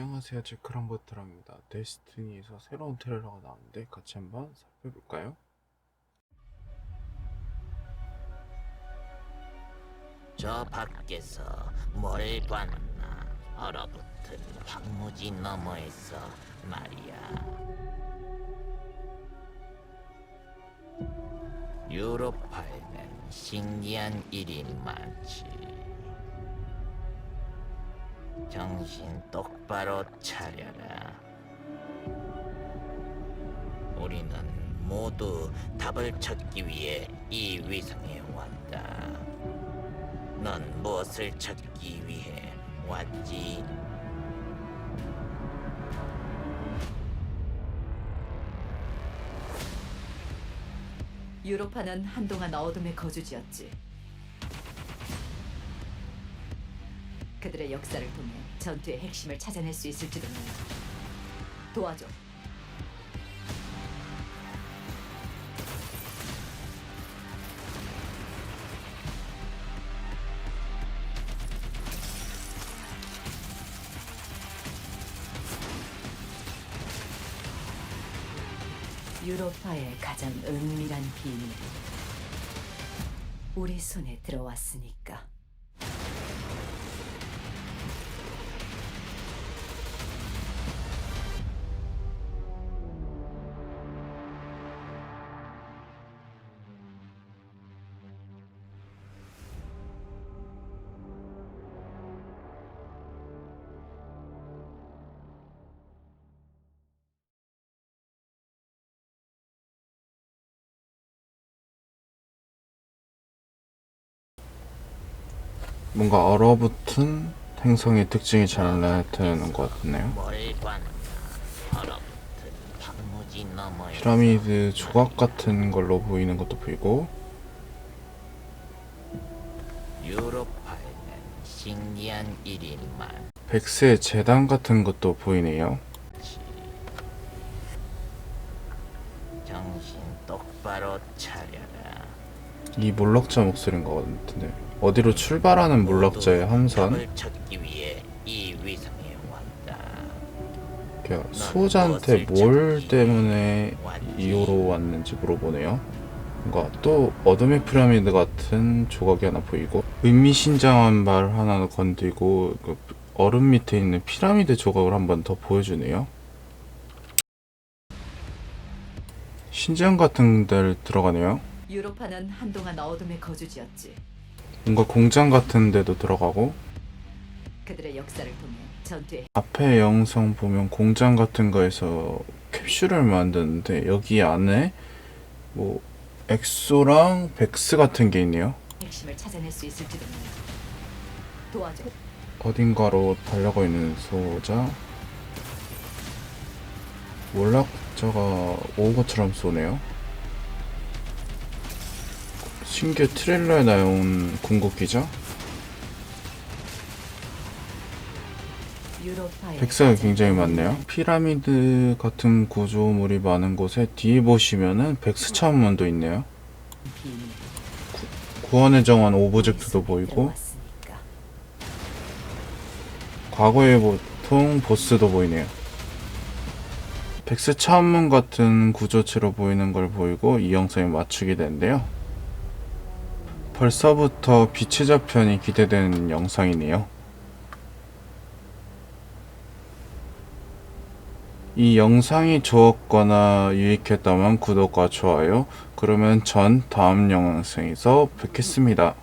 안녕하세요. 제크랑버트랑입니다. 데스티니에서 새로운 트레일러가 나왔는데 같이 한번 살펴볼까요? 저 밖에서 뭘 봤나? 얼어붙은 황무지 너머에서 말이야. 유로파에는 신기한 일이 많지 정신 똑바로 차려라 우리는 모두 답을 찾기 위해 이 위성에 왔다 넌 무엇을 찾기 위해 왔지? 유로파는 한동안 어둠의 거주지였지. 그들의 역사를 통해 전투의 핵심을 찾아낼 수 있을지도 몰라. 도와줘. 유로파의 가장 은밀한 비밀이 우리 손에 들어왔으니까. 뭔가 얼어붙은 행성의 특징이 잘 나타나는 것 같네요. 피라미드 조각 같은 걸로 보이는 것도 보이고 유로파에는 신기한 많지 백스의 재단 같은 것도 보이네요. 정신 똑바로 차려라. 이 몰락자 목소리인 것 같은데 어디로 출발하는 몰락자의 함선 답을 찾기 위해 이 위성에 왔다 이렇게 수호자한테 뭘 때문에 이호로 왔는지 물어보네요. 뭔가 또 어둠의 피라미드 같은 조각이 하나 보이고 의미심장한 말 하나 건드리고 그 얼음 밑에 있는 피라미드 조각을 한 번 더 보여주네요. 신전 같은 데를 들어가네요. 유로파는 한동안 어둠의 거주지였지. 뭔가 공장 같은 데도 들어가고 그들의 역사를 통해 전투의 앞에 영상 보면 공장 같은 거에서 캡슐을 만드는데 여기 안에 뭐 엑소랑 백스 같은 게 있네요. 핵심을 찾아낼 수 있을지도 몰라. 도와줘. 어딘가로 달려가 있는 소자. 몰락자가 온 것처럼 쏘네요. 신규 트레일러에 나온 궁극기죠? 백사가 굉장히 많네요. 피라미드 같은 구조물이 많은 곳에 뒤에 보시면은 백스 차원문도 있네요. 구원의 정원 오브젝트도 보이고. 과거의 보통 보스도 보이네요. 백스 차원문 같은 구조체로 보이는 걸 보이고 이 영상에 맞추게 되는데요. 벌써부터 빛의 저편이 기대되는 영상이네요. 이 영상이 좋았거나 유익했다면 구독과 좋아요. 그러면 전 다음 영상에서 뵙겠습니다.